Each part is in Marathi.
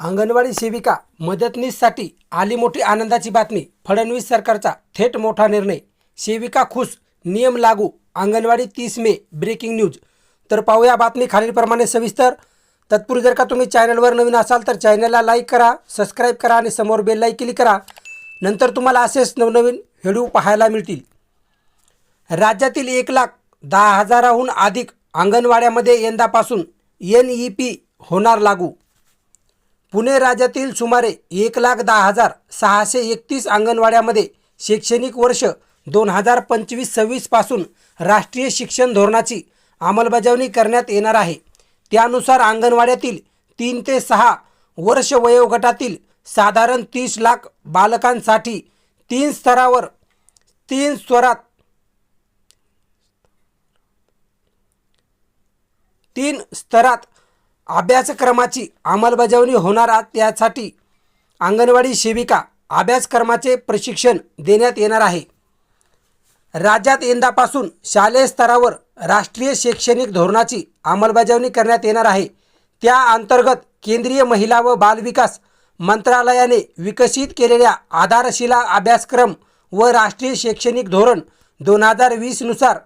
अंगणवाडी सेविका मदतनीससाठी आली मोठी आनंदाची बातमी. फडणवीस सरकारचा थेट मोठा निर्णय. सेविका खुश नियम लागू अंगणवाडी तीस मे ब्रेकिंग न्यूज तर पाहूया बातमी खालीलप्रमाणे सविस्तर. तत्पूर्वी जर का तुम्ही चॅनलवर नवीन असाल तर चॅनलला लाईक करा सबस्क्राईब करा आणि समोर बेललाही क्लिक करा. नंतर तुम्हाला असेच नवनवीन व्हिडिओ पाहायला मिळतील. राज्यातील एक लाख दहा हजाराहून अधिक अंगणवाड्यामध्ये यंदापासून एन ई पी होणार लागू. पुणे राज्यातील सुमारे एक लाख दहा हजार सहाशे एकतीस अंगणवाड्यामध्ये शैक्षणिक वर्ष दोन हजार पंचवीस सव्वीसपासून राष्ट्रीय शिक्षण धोरणाची अंमलबजावणी करण्यात येणार आहे. त्यानुसार अंगणवाड्यातील तीन ते सहा वर्ष वयोगटातील साधारण तीस लाख बालकांसाठी तीन स्तरावर तीन स्तरात तीन स्तरात अभ्यासक्रमाची अंमलबजावणी होणार आहे. त्यासाठी अंगणवाडी सेविका अभ्यासक्रमाचे प्रशिक्षण देण्यात येणार आहे राज्यात यंदापासून शालेय स्तरावर राष्ट्रीय शैक्षणिक धोरणाची अंमलबजावणी करण्यात येणार आहे त्या अंतर्गत केंद्रीय महिला व बालविकास मंत्रालयाने विकसित केलेल्या आधारशिला अभ्यासक्रम व राष्ट्रीय शैक्षणिक धोरण दोन हजार वीसनुसार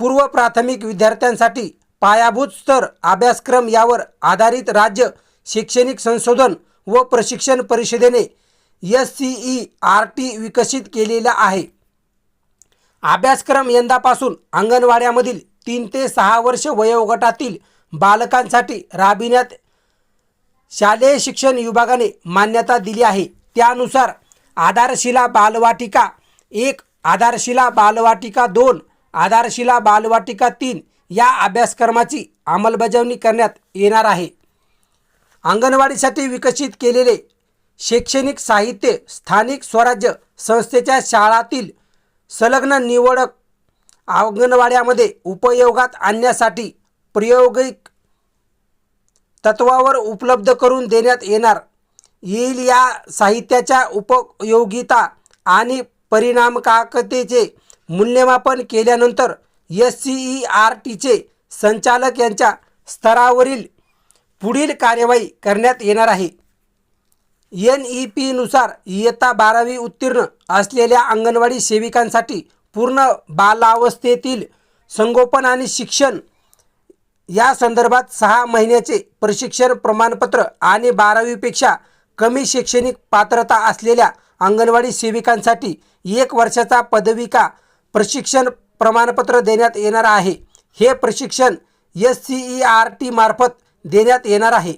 पूर्व प्राथमिक विद्यार्थ्यांसाठी पायाभूत स्तर अभ्यासक्रम यावर आधारित राज्य शैक्षणिक संशोधन व प्रशिक्षण परिषदेने S C E R T विकसित केलेला आहे. अभ्यासक्रम यंदापासून अंगणवाड्यामधील तीन ते सहा वर्ष वयोगटातील बालकांसाठी राबविण्यात शालेय शिक्षण विभागाने मान्यता दिली आहे. त्यानुसार आधारशिला बालवाटिका एक आधारशिला बालवाटिका दोन आधारशिला बालवाटिका तीन या अभ्यासक्रमाची अंमलबजावणी करण्यात येणार आहे. अंगणवाडीसाठी विकसित केलेले शैक्षणिक साहित्य स्थानिक स्वराज्य संस्थेच्या शाळातील संलग्न निवडक अंगणवाड्यामध्ये उपयोगात आणण्यासाठी प्रायोगिक तत्वावर उपलब्ध करून देण्यात येणार. येईल या साहित्याच्या उपयोगिता आणि परिणामकाकतेचे मूल्यमापन केल्यानंतर एस सी ई आर टीचे संचालक यांच्या स्तरावरील पुढील कार्यवाही करण्यात येणार आहे. एन ई पीनुसार इयत्ता बारावी उत्तीर्ण असलेल्या अंगणवाडी सेविकांसाठी पूर्ण बालावस्थेतील संगोपन आणि शिक्षण या संदर्भात सहा महिन्याचे प्रशिक्षण प्रमाणपत्र आणि बारावीपेक्षा कमी शैक्षणिक पात्रता असलेल्या अंगणवाडी सेविकांसाठी एक वर्षाचा पदविका प्रशिक्षण प्रमाणपत्र देण्यात येणार आहे. हे प्रशिक्षण एस सी ई आर टीमार्फत देण्यात येणार आहे.